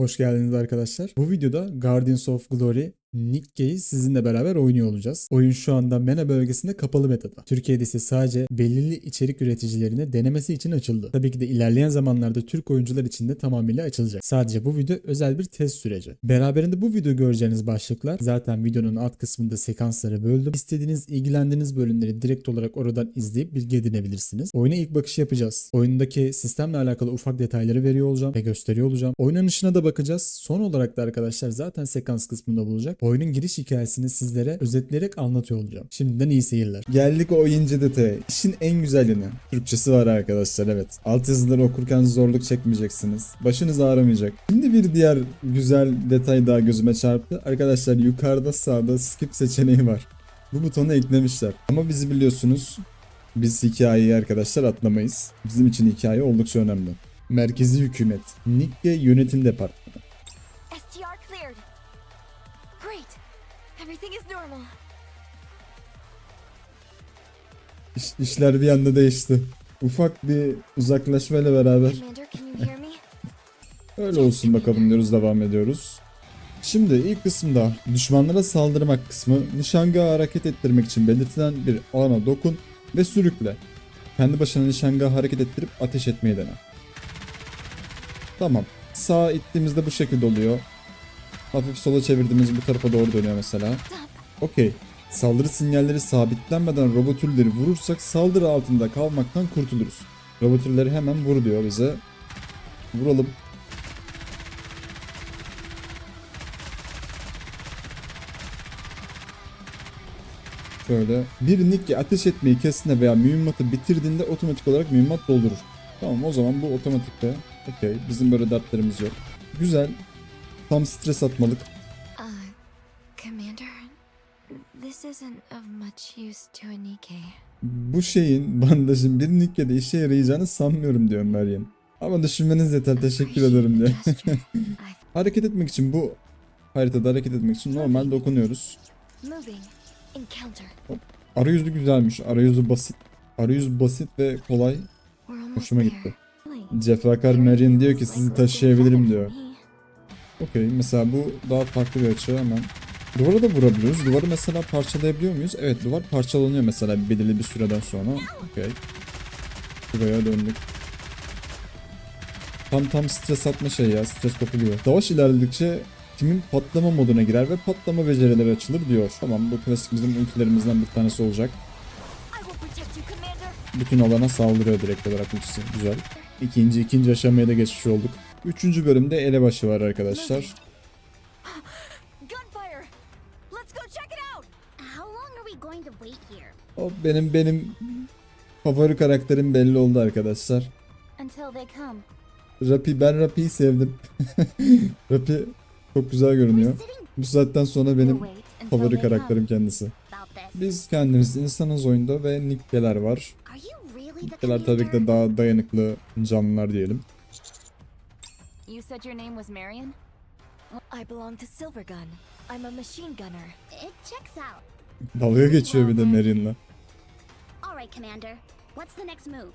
Hoş geldiniz arkadaşlar. Bu videoda Guardians of Glory Nick Gay'i sizinle beraber oynuyor olacağız. Oyun şu anda MENA bölgesinde kapalı betada. Türkiye'de ise sadece belirli içerik üreticilerine denemesi için açıldı. Tabii ki de ilerleyen zamanlarda Türk oyuncular için de tamamıyla açılacak. Sadece bu video özel bir test süreci. Beraberinde bu video göreceğiniz başlıklar zaten videonun alt kısmında sekansları böldüm. İstediğiniz, ilgilendiğiniz bölümleri direkt olarak oradan izleyip bilgi edinebilirsiniz. Oyuna ilk bakış yapacağız. Oyundaki sistemle alakalı ufak detayları veriyor olacağım ve gösteriyor olacağım. Oynanışına da bakacağız. Son olarak da arkadaşlar zaten sekans kısmında bulacak. Oyunun giriş hikayesini sizlere özetleyerek anlatıyor olacağım. Şimdiden iyi seyirler. Geldik oyuncu detaya. İşin en güzel yanı. Türkçesi var arkadaşlar evet. Alt yazıları okurken zorluk çekmeyeceksiniz. Başınız ağrımayacak. Şimdi bir diğer güzel detay daha gözüme çarptı. Arkadaşlar yukarıda sağda skip seçeneği var. Bu butonu eklemişler. Ama bizi biliyorsunuz biz hikayeyi arkadaşlar atlamayız. Bizim için hikaye oldukça önemli. Merkezi hükümet, Nikke Yönetim Departmanı. Everything is normal. İş, işler bir anda değişti. Ufak bir uzaklaşmayla beraber öyle olsun bakalım diyoruz devam ediyoruz. Şimdi ilk kısımda düşmanlara saldırmak kısmı nişangahı hareket ettirmek için belirtilen bir alana dokun ve sürükle. Kendi başına nişangahı hareket ettirip ateş etmeyi dene. Tamam. Sağa ittiğimizde bu şekilde oluyor. Hafif sola çevirdiğimiz bu tarafa doğru dönüyor mesela. Okey. Saldırı sinyalleri sabitlenmeden robotürleri vurursak saldırı altında kalmaktan kurtuluruz. Robotürleri hemen vur diyor bize. Vuralım. Şöyle. Bir Nicky ateş etmeyi kestiğinde veya mühimmatı bitirdiğinde otomatik olarak mühimmat doldurur. Tamam o zaman bu otomatikte. Okey. Bizim böyle dertlerimiz yok. Güzel. Tam stres atmalık. Uh. Bu şeyin bandajın bir Nicky'de işe yarayacağını sanmıyorum diyor Meryem. Ama düşünmeniz yeter teşekkür ederim diyor. Hareket etmek için bu haritada hareket etmek için normal dokunuyoruz. Encounter. Arayüzü güzelmiş. Arayüzü basit. Arayüz basit ve kolay. Hoşuma gitti. Cefakar Marion diyor ki sizi taşıyabilirim diyor. Okey mesela bu daha farklı bir açı hemen. Duvara da vurabiliyoruz. Duvarı mesela parçalayabiliyor muyuz? Evet duvar parçalanıyor mesela belirli bir süreden sonra. Okey. Buraya döndük. Tam tam stres atma şey ya stres topu gibi. Savaş ilerledikçe timin patlama moduna girer ve patlama becerileri açılır diyor. Tamam bu klasik bizim ülkelerimizden bir tanesi olacak. Bütün alana saldırıyor direkt olarak ultisi. Güzel. İkinci, ikinci aşamaya da geçmiş olduk. Üçüncü bölümde elebaşı var arkadaşlar. O benim benim favori karakterim belli oldu arkadaşlar. Rapi ben Rapi'yi sevdim. Rapi çok güzel görünüyor. Bu saatten sonra benim favori karakterim kendisi. Biz kendimiz insanız oyunda ve Nikkeler var. Nikkeler tabii ki de daha dayanıklı canlılar diyelim. You said your name was Marion? I belong to Silvergun. I'm a machine gunner. It checks out. Dalga geçiyor bir de Marine'la. All right, Commander. What's the next move?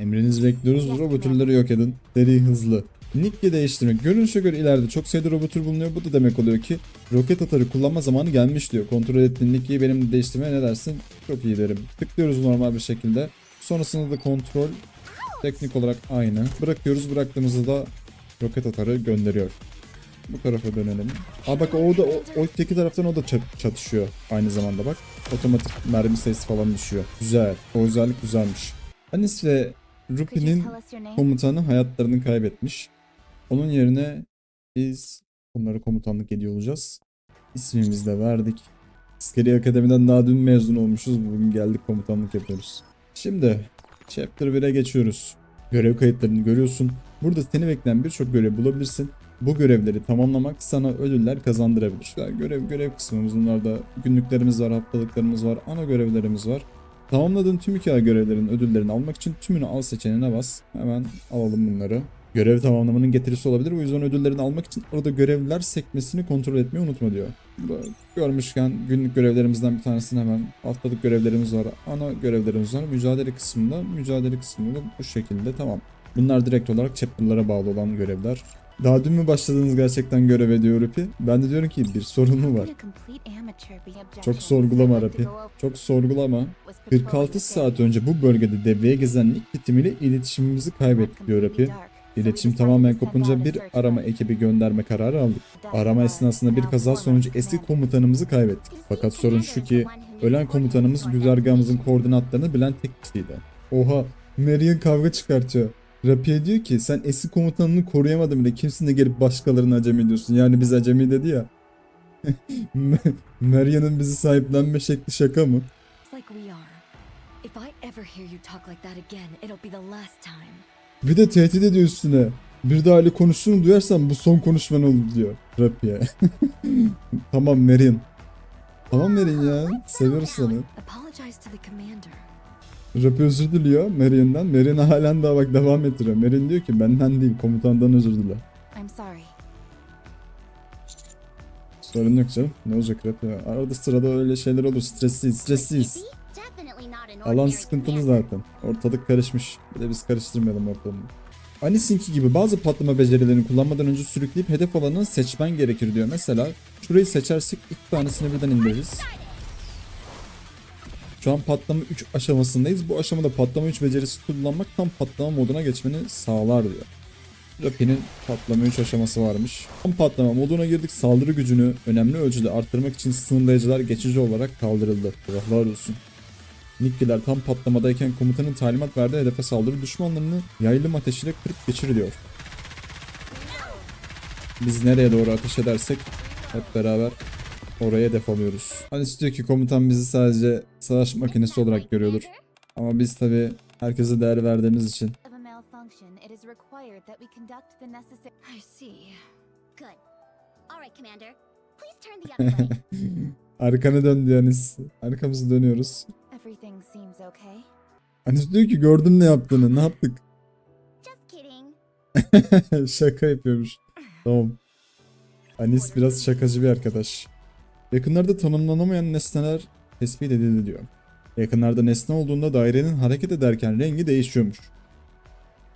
Emrinizi bekliyoruz. Robotürleri yok edin. Seri hızlı. Nick'i değiştirmek. Görünüşe göre ileride çok sayıda robotür bulunuyor. Bu da demek oluyor ki roket atarı kullanma zamanı gelmiş diyor. Kontrol ettiğin Nick'i benim de değiştirmeye ne dersin? Çok iyi derim. Tıklıyoruz normal bir şekilde. Sonrasında da kontrol teknik olarak aynı. Bırakıyoruz. Bıraktığımızda da roket atarı gönderiyor. Bu tarafa dönelim. Aa bak o da o, o öteki taraftan o da çat- çatışıyor aynı zamanda bak. Otomatik mermi sayısı falan düşüyor. Güzel. O özellik güzelmiş. Anis ve Rupi'nin komutanı hayatlarını kaybetmiş. Onun yerine biz onlara komutanlık ediyor olacağız. İsmimizi de verdik. Askeri Akademi'den daha dün mezun olmuşuz. Bugün geldik komutanlık yapıyoruz. Şimdi Chapter 1'e geçiyoruz. Görev kayıtlarını görüyorsun. Burada seni bekleyen birçok görev bulabilirsin. Bu görevleri tamamlamak sana ödüller kazandırabilir. Yani görev görev kısmımız bunlarda günlüklerimiz var, haftalıklarımız var, ana görevlerimiz var. Tamamladığın tüm hikaye görevlerinin ödüllerini almak için tümünü al seçeneğine bas. Hemen alalım bunları. Görev tamamlamanın getirisi olabilir. O yüzden ödüllerini almak için orada görevler sekmesini kontrol etmeyi unutma diyor. Görmüşken günlük görevlerimizden bir tanesini hemen haftalık görevlerimiz var. Ana görevlerimiz var. Mücadele kısmında mücadele kısmında da bu şekilde tamam. Bunlar direkt olarak chapter'lara bağlı olan görevler. Daha dün mü başladınız gerçekten göreve diyor Rupi. Ben de diyorum ki bir sorun mu var? Çok sorgulama Rapi. Çok sorgulama. was patrolling 46 the saat önce bu bölgede devreye gezen Nick bitimiyle iletişimimizi kaybettik diyor Rapi. İletişim tamamen kopunca bir arama ekibi gönderme kararı aldık. Arama esnasında bir kaza sonucu eski komutanımızı kaybettik. Fakat sorun şu ki ölen komutanımız güzergahımızın koordinatlarını bilen tek kişiydi. Oha Marion kavga çıkartıyor. Rapi'ye diyor ki sen eski komutanını koruyamadın bile kimsin de gelip başkalarını acemi diyorsun. Yani biz acemi dedi ya. Maria'nın bizi sahiplenme şekli şaka mı? Bir de tehdit ediyor üstüne. Bir daha öyle konuştuğunu duyarsam bu son konuşman olur diyor Rapi'ye. tamam Marion. Tamam Marion ya. Seviyoruz seni. Rapi özür diliyor Marion'dan. Marion halen daha bak devam ettiriyor. Marion diyor ki benden değil komutandan özür dile. I'm sorry. Sorun yok canım. Ne olacak Rapi? Arada sırada öyle şeyler olur. Stresliyiz, an Alan sıkıntılı zaten. Ortalık karışmış. Bir de biz karıştırmayalım ortalığı. Anis'inki gibi bazı patlama becerilerini kullanmadan önce sürükleyip hedef alanını seçmen gerekir diyor. Mesela şurayı seçersek iki tanesini birden indiririz. Şu an patlama 3 aşamasındayız. Bu aşamada patlama 3 becerisi kullanmak tam patlama moduna geçmeni sağlar diyor. Rapi'nin patlama 3 aşaması varmış. Tam patlama moduna girdik. Saldırı gücünü önemli ölçüde arttırmak için sınırlayıcılar geçici olarak kaldırıldı. Allah'lar olsun. Nikkiler tam patlamadayken komutanın talimat verdiği hedefe saldırı düşmanlarını yaylım ateşiyle kırıp geçir diyor. Biz nereye doğru ateş edersek hep beraber oraya hedef alıyoruz. Hani diyor ki komutan bizi sadece savaş makinesi olarak görüyordur. Ama biz tabi herkese değer verdiğimiz için arkanı dön diyor Anis. Arkamızı dönüyoruz. Anis diyor ki gördüm ne yaptığını ne yaptık. Şaka yapıyormuş. Tamam. Anis biraz şakacı bir arkadaş. Yakınlarda tanımlanamayan nesneler tespit edildi diyor. Yakınlarda nesne olduğunda dairenin hareket ederken rengi değişiyormuş.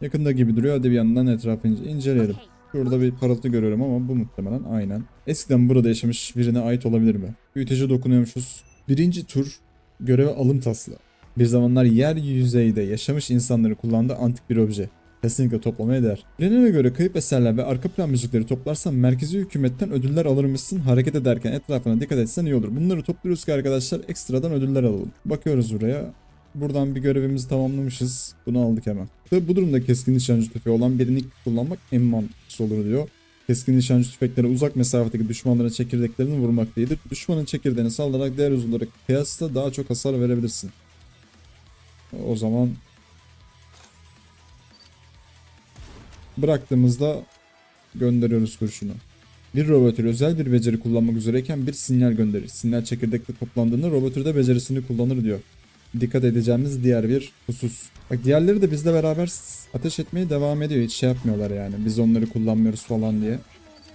Yakında gibi duruyor hadi bir yandan etrafı ince- inceleyelim. Şurada bir parıltı görüyorum ama bu muhtemelen aynen. Eskiden burada yaşamış birine ait olabilir mi? Büyüteci dokunuyormuşuz. Birinci tur göreve alım taslağı. Bir zamanlar yer yüzeyde yaşamış insanları kullandığı antik bir obje. Kesinlikle toplamaya değer. Bilinene göre kayıp eserler ve arka plan müzikleri toplarsan merkezi hükümetten ödüller alırmışsın. Hareket ederken etrafına dikkat etsen iyi olur. Bunları topluyoruz ki arkadaşlar ekstradan ödüller alalım. Bakıyoruz buraya. Buradan bir görevimizi tamamlamışız. Bunu aldık hemen. Ve bu durumda keskin nişancı tüfeği olan bir nick kullanmak en mantıklısı olur diyor. Keskin nişancı tüfekleri uzak mesafedeki düşmanların çekirdeklerini vurmak değildir. Düşmanın çekirdeğini sallarak diğer uzunlara kıyasla daha çok hasar verebilirsin. O zaman bıraktığımızda gönderiyoruz kurşunu. Bir robotör özel bir beceri kullanmak üzereyken bir sinyal gönderir. Sinyal çekirdekte toplandığında robotör de becerisini kullanır diyor. Dikkat edeceğimiz diğer bir husus. Bak diğerleri de bizle beraber ateş etmeye devam ediyor. Hiç şey yapmıyorlar yani. Biz onları kullanmıyoruz falan diye.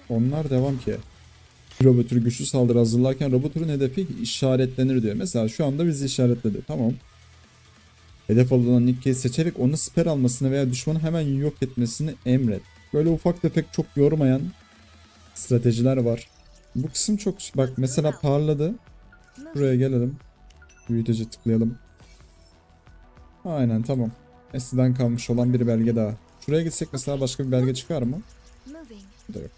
Onlar devam ki. Robotör güçlü saldırı hazırlarken robotörün hedefi işaretlenir diyor. Mesela şu anda bizi işaretledi. Tamam. Hedef alınan Nikkei'yi seçerek onu siper almasını veya düşmanı hemen yok etmesini emret. Böyle ufak tefek çok yormayan stratejiler var. Bu kısım çok... Bak mesela parladı. Buraya gelelim. Büyütece tıklayalım. Aynen tamam. Eskiden kalmış olan bir belge daha. Şuraya gitsek mesela başka bir belge çıkar mı? Bu da yok.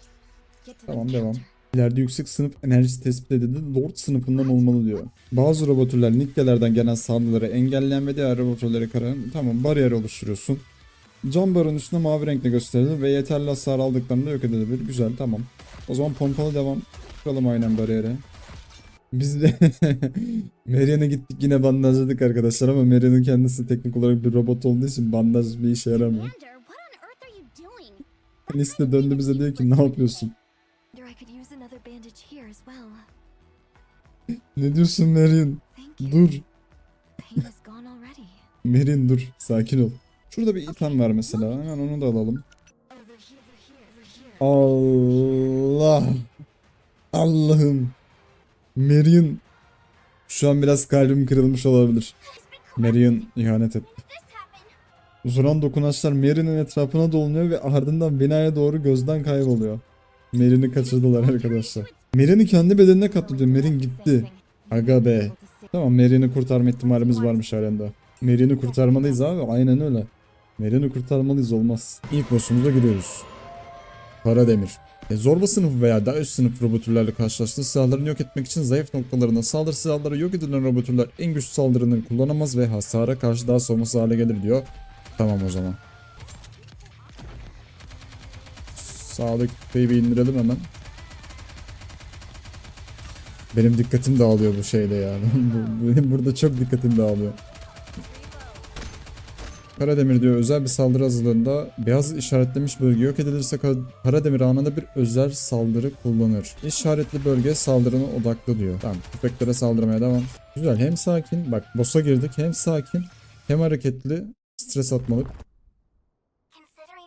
Tamam devam. İleride yüksek sınıf enerjisi tespit edildi. Lord sınıfından olmalı diyor. Bazı robotörler nikkelerden gelen saldırıları engelleyen ve diğer robotörleri karayan tamam bariyer oluşturuyorsun. Cam barın üstüne mavi renkle gösterilir ve yeterli hasar aldıklarında yok edilebilir. Güzel tamam. O zaman pompalı devam. Kuralım aynen bariyere. Biz de Marian'a gittik yine bandajladık arkadaşlar ama Marian'ın kendisi teknik olarak bir robot olduğu için bandaj bir işe yaramıyor. De döndü bize diyor ki ne yapıyorsun? Ne diyorsun you. Dur. Merin dur sakin ol. Şurada bir item var mesela hemen onu da alalım. Allah. Allah'ım. Marion. Şu an biraz kalbim kırılmış olabilir. Marion ihanet etti. Uzuran dokunaçlar Mary'nin etrafına dolanıyor ve ardından binaya doğru gözden kayboluyor. Mary'ni kaçırdılar arkadaşlar. Mary'ni kendi bedenine kattı Mary'in gitti. Aga be. Tamam Mary'ni kurtarma ihtimalimiz varmış halinde. Mary'ni kurtarmalıyız abi aynen öyle. Mary'ni kurtarmalıyız olmaz. İlk boss'umuza giriyoruz. Karademir. E, zorba sınıfı veya daha üst sınıf robotürlerle karşılaştığı silahlarını yok etmek için zayıf noktalarına saldırı silahları yok edilen robotürler en güçlü saldırını kullanamaz ve hasara karşı daha savunmasız hale gelir diyor. Tamam o zaman. Sağlık bir indirelim hemen. Benim dikkatim dağılıyor bu şeyde ya. Bu- Benim burada çok dikkatim dağılıyor. Karademir diyor özel bir saldırı hazırlığında beyaz işaretlemiş bölge yok edilirse Ka- Karademir anında bir özel saldırı kullanır. İşaretli bölge saldırına odaklı diyor. Tamam köpeklere saldırmaya devam. Güzel hem sakin bak boss'a girdik hem sakin hem hareketli stres atmalık.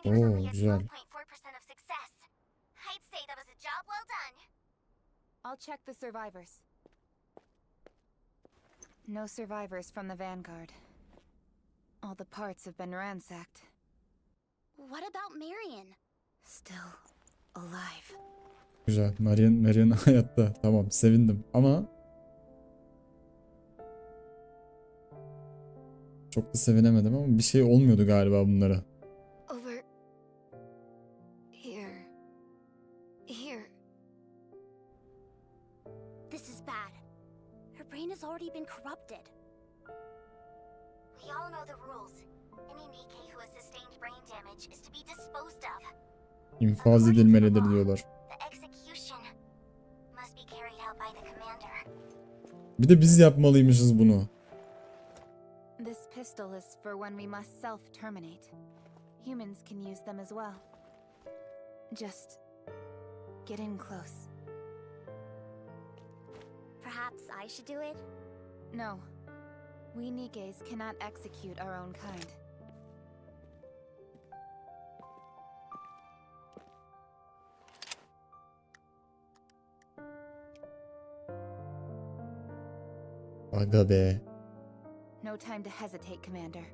A güzel. I'll check the survivors. No survivors from the Vanguard. All the parts have been ransacked. What about Marion? Still alive. Güzel. Marion, Marion hayatta. Tamam sevindim ama çok da sevinemedim ama bir şey olmuyordu galiba bunlara. İnfaz edilmelidir diyorlar. Bir de biz yapmalıymışız bunu. This pistol is for when we must self-terminate. Humans can use them as well. Just get in close. Perhaps I should do it? No. We Nikes cannot execute our own kind. Aga be. No time to hesitate, Commander.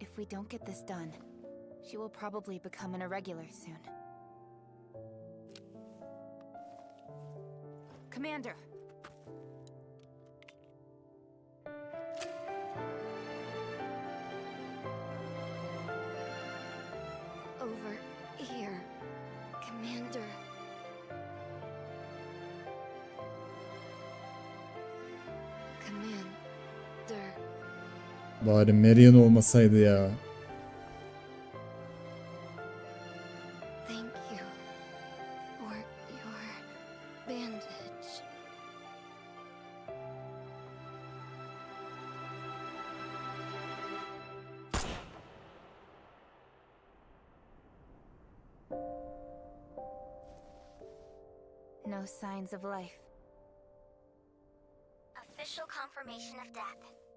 If we don't get this done, she will probably become an irregular soon. Commander! Bari Marion olmasaydı ya. Thank you for. No signs of life. Official confirmation of death.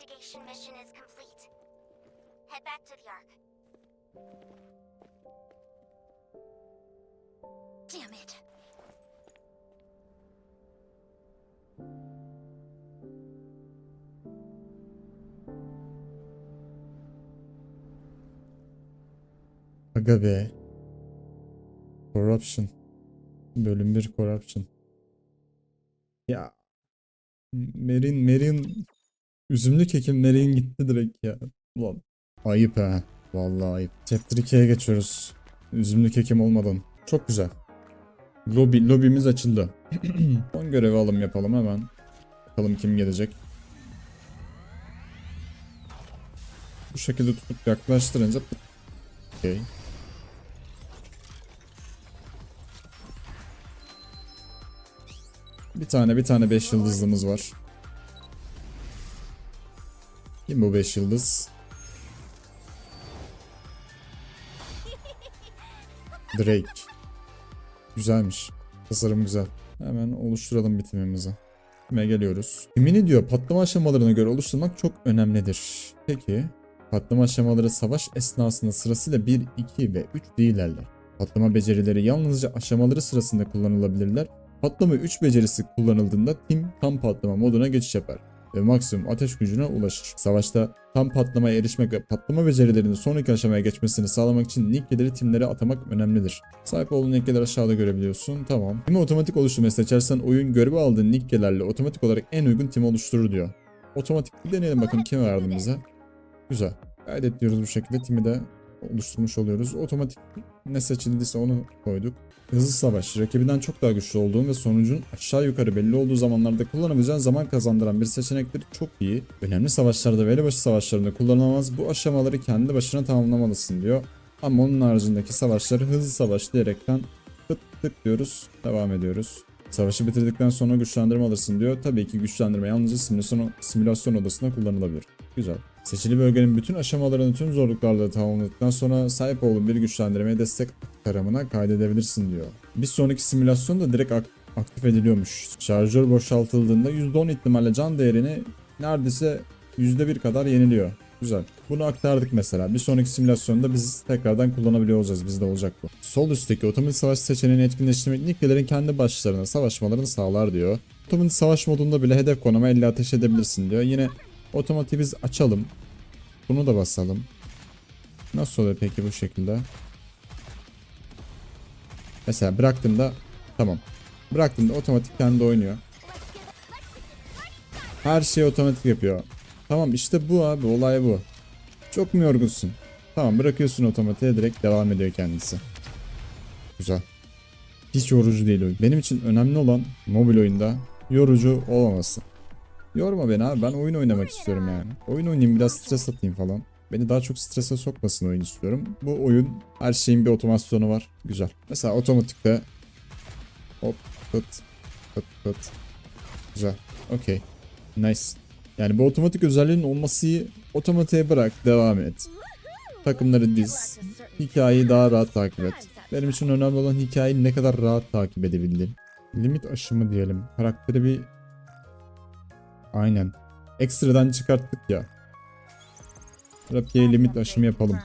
İnvestigation mission is complete. Head back to the Ark. Damn it. Aga be. Corruption. Bölüm 1 Corruption. Ya. Merin, Merin. Üzümlü kekim Merin gitti direkt ya. Ulan. Ayıp ha. Vallahi ayıp. Chapter 2'ye geçiyoruz. Üzümlü kekim olmadan. Çok güzel. Lobby, lobimiz açıldı. Son görevi alım yapalım hemen. Bakalım kim gelecek. Bu şekilde tutup yaklaştırınca Okey. Bir tane bir tane 5 yıldızlımız var. Kim bu 5 yıldız? Drake. Güzelmiş. Tasarım güzel. Hemen oluşturalım bitimimizi. Bitime geliyoruz. Kimini diyor patlama aşamalarına göre oluşturmak çok önemlidir. Peki patlama aşamaları savaş esnasında sırasıyla 1, 2 ve 3 değillerler. Patlama becerileri yalnızca aşamaları sırasında kullanılabilirler. Patlama 3 becerisi kullanıldığında tim tam patlama moduna geçiş yapar. Ve maksimum ateş gücüne ulaşır. Savaşta tam patlamaya erişmek ve patlama becerilerinin sonraki aşamaya geçmesini sağlamak için nikkeleri timlere atamak önemlidir. Sahip olduğun nikkeleri aşağıda görebiliyorsun. Tamam. Timi otomatik oluşturmayı seçersen oyun görevi aldığın nikkelerle otomatik olarak en uygun tim oluşturur diyor. Otomatik bir deneyelim bakın kim verdi bize. Güzel. Kaydet diyoruz bu şekilde. Timi de oluşturmuş oluyoruz. Otomatik ne seçildiyse onu koyduk. Hızlı savaş, rakibinden çok daha güçlü olduğun ve sonucun aşağı yukarı belli olduğu zamanlarda kullanabileceğin zaman kazandıran bir seçenekleri çok iyi. Önemli savaşlarda ve elebaşı savaşlarında kullanılamaz. Bu aşamaları kendi başına tamamlamalısın diyor. Ama onun haricindeki savaşları hızlı savaş diyerekten tık tık diyoruz. Devam ediyoruz. Savaşı bitirdikten sonra güçlendirme alırsın diyor. Tabii ki güçlendirme yalnızca simülasyon, simülasyon odasında kullanılabilir. Güzel. Seçili bölgenin bütün aşamalarını tüm zorluklarla tamamladıktan sonra sahip olduğun bir güçlendirmeye destek aktarımına kaydedebilirsin diyor. Bir sonraki simülasyon da direkt ak- aktif ediliyormuş. Şarjör boşaltıldığında %10 ihtimalle can değerini neredeyse %1 kadar yeniliyor. Güzel. Bunu aktardık mesela. Bir sonraki simülasyonda biz tekrardan kullanabiliyor olacağız. Bizde olacak bu. Sol üstteki otomatik savaş seçeneğini etkinleştirmek nickelerin kendi başlarına savaşmalarını sağlar diyor. Otomatik savaş modunda bile hedef konuma elle ateş edebilirsin diyor. Yine otomatiği biz açalım. Bunu da basalım. Nasıl oluyor peki bu şekilde? Mesela bıraktığımda tamam. Bıraktığımda otomatik kendi oynuyor. Her şeyi otomatik yapıyor. Tamam işte bu abi olay bu. Çok mu yorgunsun? Tamam bırakıyorsun otomatiğe direkt devam ediyor kendisi. Güzel. Hiç yorucu değil oyun. Benim için önemli olan mobil oyunda yorucu olmaması. Yorma beni abi ben oyun oynamak istiyorum yani. Oyun oynayayım biraz stres atayım falan. Beni daha çok strese sokmasın oyun istiyorum. Bu oyun her şeyin bir otomasyonu var. Güzel. Mesela otomatikte hop pıt pıt pıt. Güzel. Okey. Nice. Yani bu otomatik özelliğin olması. Otomatiğe bırak devam et. Takımları diz. Hikayeyi daha rahat takip et. Benim için önemli olan hikayeyi ne kadar rahat takip edebildiğin. Limit aşımı diyelim. Karakteri bir Aynen. Ekstradan çıkarttık ya. Rapiye limit aşımı yapalım.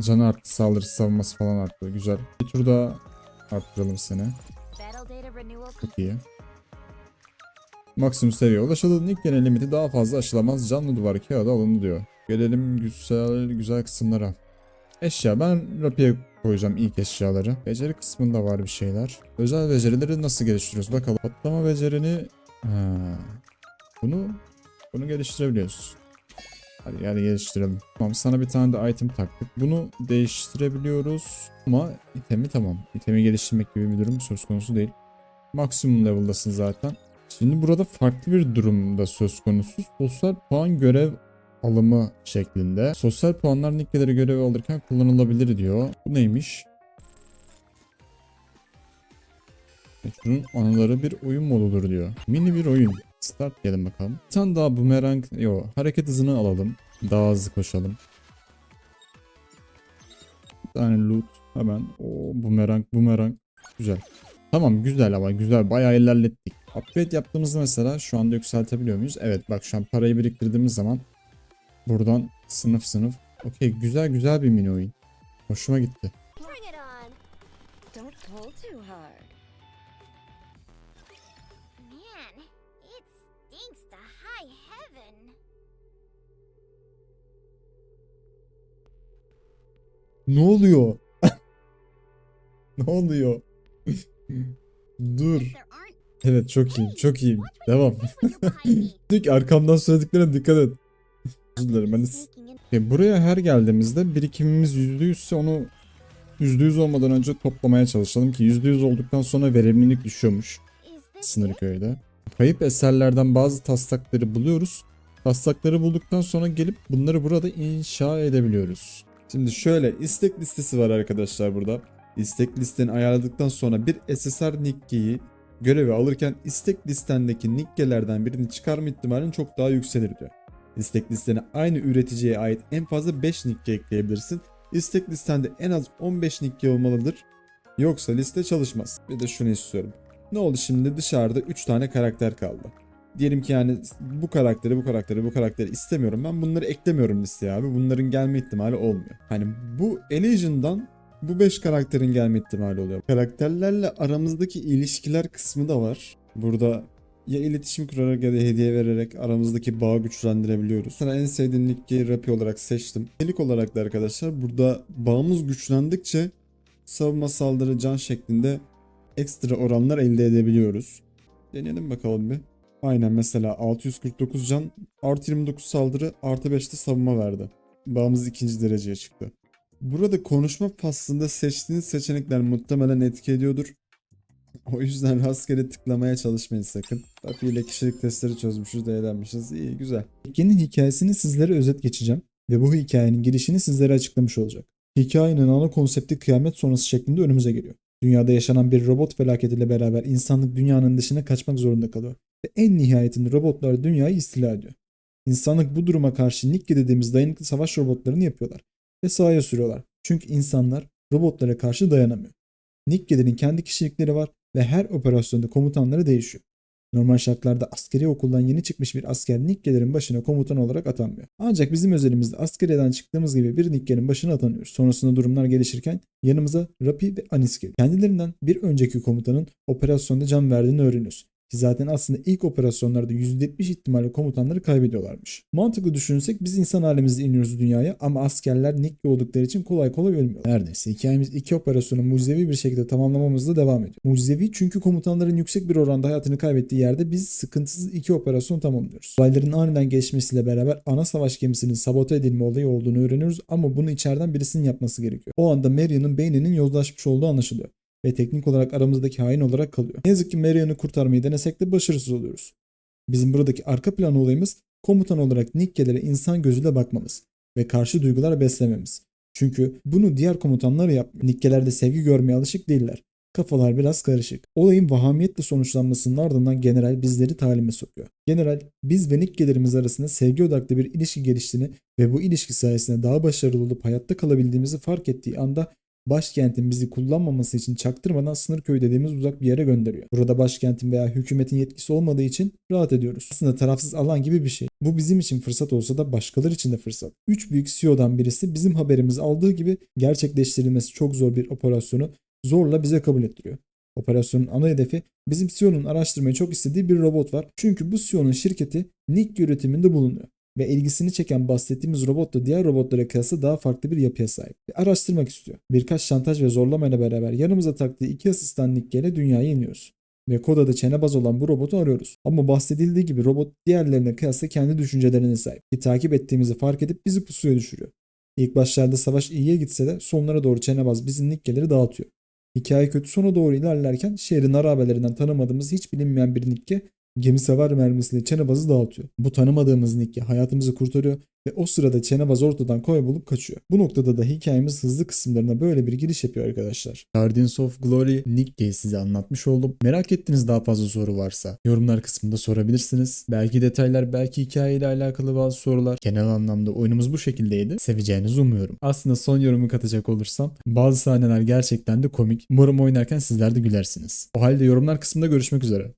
Canı arttı, saldırısı savunması falan arttı. Güzel. Bir tur daha arttıralım seni. Çok iyi. Maksimum seviye ulaşıldı. Nick genel limiti daha fazla aşılamaz. Canlı duvar kağıdı alındı diyor. Gelelim güzel güzel kısımlara. Eşya. Ben rapiye koyacağım ilk eşyaları. Beceri kısmında var bir şeyler. Özel becerileri nasıl geliştiriyoruz? Bakalım. Patlama becerini... Bunu bunu geliştirebiliyoruz. Hadi gel geliştirelim. Tamam sana bir tane de item taktık. Bunu değiştirebiliyoruz. Ama itemi tamam. İtemi geliştirmek gibi bir durum söz konusu değil. Maksimum level'dasın zaten. Şimdi burada farklı bir durumda söz konusu. Sosyal puan görev alımı şeklinde. Sosyal puanlar nickeleri görev alırken kullanılabilir diyor. Bu neymiş? Şunun anıları bir oyun modudur diyor. Mini bir oyun. Start diyelim bakalım. Bir tane daha boomerang, yo hareket hızını alalım. Daha hızlı koşalım. Bir tane loot hemen. O boomerang boomerang. Güzel. Tamam güzel ama güzel bayağı ilerlettik. Upgrade yaptığımızda mesela şu anda yükseltebiliyor muyuz? Evet bak şu an parayı biriktirdiğimiz zaman buradan sınıf sınıf. Okey güzel güzel bir mini oyun. Hoşuma gitti. Ne oluyor? ne oluyor? Dur. Evet çok iyi çok iyi. Devam. ki arkamdan söylediklerine dikkat et. Özür dilerim in. E, buraya her geldiğimizde birikimimiz %100 ise onu %100 olmadan önce toplamaya çalışalım ki %100 olduktan sonra verimlilik düşüyormuş Is this sınır it? köyde. Kayıp eserlerden bazı taslakları buluyoruz. Taslakları bulduktan sonra gelip bunları burada inşa edebiliyoruz. Şimdi şöyle istek listesi var arkadaşlar burada. İstek listeni ayarladıktan sonra bir SSR Nikke'yi görevi alırken istek listendeki Nikke'lerden birini çıkarma ihtimalin çok daha yükselir diyor. İstek listene aynı üreticiye ait en fazla 5 Nikke ekleyebilirsin. İstek listende en az 15 Nikke olmalıdır. Yoksa liste çalışmaz. Bir de şunu istiyorum. Ne oldu şimdi dışarıda 3 tane karakter kaldı. Diyelim ki yani bu karakteri bu karakteri bu karakteri istemiyorum. Ben bunları eklemiyorum listeye abi. Bunların gelme ihtimali olmuyor. Hani bu Elysian'dan bu 5 karakterin gelme ihtimali oluyor. Karakterlerle aramızdaki ilişkiler kısmı da var. Burada ya iletişim kurarak ya da hediye vererek aramızdaki bağı güçlendirebiliyoruz. Mesela en sevdiğim Nick'i Rappi olarak seçtim. Nick olarak da arkadaşlar burada bağımız güçlendikçe savunma saldırı can şeklinde ekstra oranlar elde edebiliyoruz. Deneyelim bakalım bir. Aynen mesela 649 can artı 29 saldırı artı 5 de savunma verdi. Bağımız ikinci dereceye çıktı. Burada konuşma faslında seçtiğiniz seçenekler muhtemelen etki ediyordur. O yüzden rastgele tıklamaya çalışmayın sakın. Rappi ile kişilik testleri çözmüşüz de eğlenmişiz. İyi güzel. Hikayenin hikayesini sizlere özet geçeceğim ve bu hikayenin girişini sizlere açıklamış olacak. Hikayenin ana konsepti kıyamet sonrası şeklinde önümüze geliyor. Dünyada yaşanan bir robot felaketiyle beraber insanlık dünyanın dışına kaçmak zorunda kalıyor. Ve en nihayetinde robotlar dünyayı istila ediyor. İnsanlık bu duruma karşı Nikke dediğimiz dayanıklı savaş robotlarını yapıyorlar ve sahaya sürüyorlar. Çünkü insanlar robotlara karşı dayanamıyor. Nikke'lerin kendi kişilikleri var ve her operasyonda komutanları değişiyor. Normal şartlarda askeri okuldan yeni çıkmış bir asker Nikke'lerin başına komutan olarak atanmıyor. Ancak bizim özelimizde askeriyeden çıktığımız gibi bir Nikke'nin başına atanıyoruz. Sonrasında durumlar gelişirken yanımıza Rapi ve Anis geliyor. Kendilerinden bir önceki komutanın operasyonda can verdiğini öğreniyoruz. Ki zaten aslında ilk operasyonlarda %70 ihtimalle komutanları kaybediyorlarmış. Mantıklı düşünürsek biz insan halimizde iniyoruz dünyaya ama askerler Nikke oldukları için kolay kolay ölmüyor. Neredeyse hikayemiz iki operasyonu mucizevi bir şekilde tamamlamamızla devam ediyor. Mucizevi çünkü komutanların yüksek bir oranda hayatını kaybettiği yerde biz sıkıntısız iki operasyon tamamlıyoruz. Olayların aniden geçmesiyle beraber ana savaş gemisinin sabote edilme olayı olduğunu öğreniyoruz ama bunu içeriden birisinin yapması gerekiyor. O anda Maria'nın beyninin yozlaşmış olduğu anlaşılıyor ve teknik olarak aramızdaki hain olarak kalıyor. Ne yazık ki Maria'nı kurtarmayı denesek de başarısız oluyoruz. Bizim buradaki arka plan olayımız komutan olarak Nikke'lere insan gözüyle bakmamız ve karşı duygular beslememiz. Çünkü bunu diğer komutanlar yapmıyor. Nikke'ler de sevgi görmeye alışık değiller. Kafalar biraz karışık. Olayın vahamiyetle sonuçlanmasının ardından general bizleri talime sokuyor. General biz ve Nikke'lerimiz arasında sevgi odaklı bir ilişki geliştiğini ve bu ilişki sayesinde daha başarılı olup hayatta kalabildiğimizi fark ettiği anda başkentin bizi kullanmaması için çaktırmadan Sınırköy dediğimiz uzak bir yere gönderiyor. Burada başkentin veya hükümetin yetkisi olmadığı için rahat ediyoruz. Aslında tarafsız alan gibi bir şey. Bu bizim için fırsat olsa da başkaları için de fırsat. Üç büyük CEO'dan birisi bizim haberimizi aldığı gibi gerçekleştirilmesi çok zor bir operasyonu zorla bize kabul ettiriyor. Operasyonun ana hedefi bizim CEO'nun araştırmayı çok istediği bir robot var. Çünkü bu CEO'nun şirketi Nick üretiminde bulunuyor ve ilgisini çeken bahsettiğimiz robot da diğer robotlara kıyasla daha farklı bir yapıya sahip. Ve araştırmak istiyor. Birkaç şantaj ve zorlamayla beraber yanımıza taktığı iki asistan Nikke ile dünyaya iniyoruz. Ve kodada çenebaz olan bu robotu arıyoruz. Ama bahsedildiği gibi robot diğerlerine kıyasla kendi düşüncelerine sahip. Ki takip ettiğimizi fark edip bizi pusuya düşürüyor. İlk başlarda savaş iyiye gitse de sonlara doğru çenebaz bizim Nikke'leri dağıtıyor. Hikaye kötü sona doğru ilerlerken şehrin harabelerinden tanımadığımız hiç bilinmeyen bir Nikke gemi savar mermisiyle Çenebaz'ı dağıtıyor. Bu tanımadığımız Nicky hayatımızı kurtarıyor ve o sırada Çenebaz ortadan kaybolup kaçıyor. Bu noktada da hikayemiz hızlı kısımlarına böyle bir giriş yapıyor arkadaşlar. Guardians of Glory Nick'yi size anlatmış oldum. Merak ettiğiniz daha fazla soru varsa yorumlar kısmında sorabilirsiniz. Belki detaylar, belki hikayeyle alakalı bazı sorular. Genel anlamda oyunumuz bu şekildeydi. Seveceğinizi umuyorum. Aslında son yorumu katacak olursam bazı sahneler gerçekten de komik. Umarım oynarken sizler de gülersiniz. O halde yorumlar kısmında görüşmek üzere.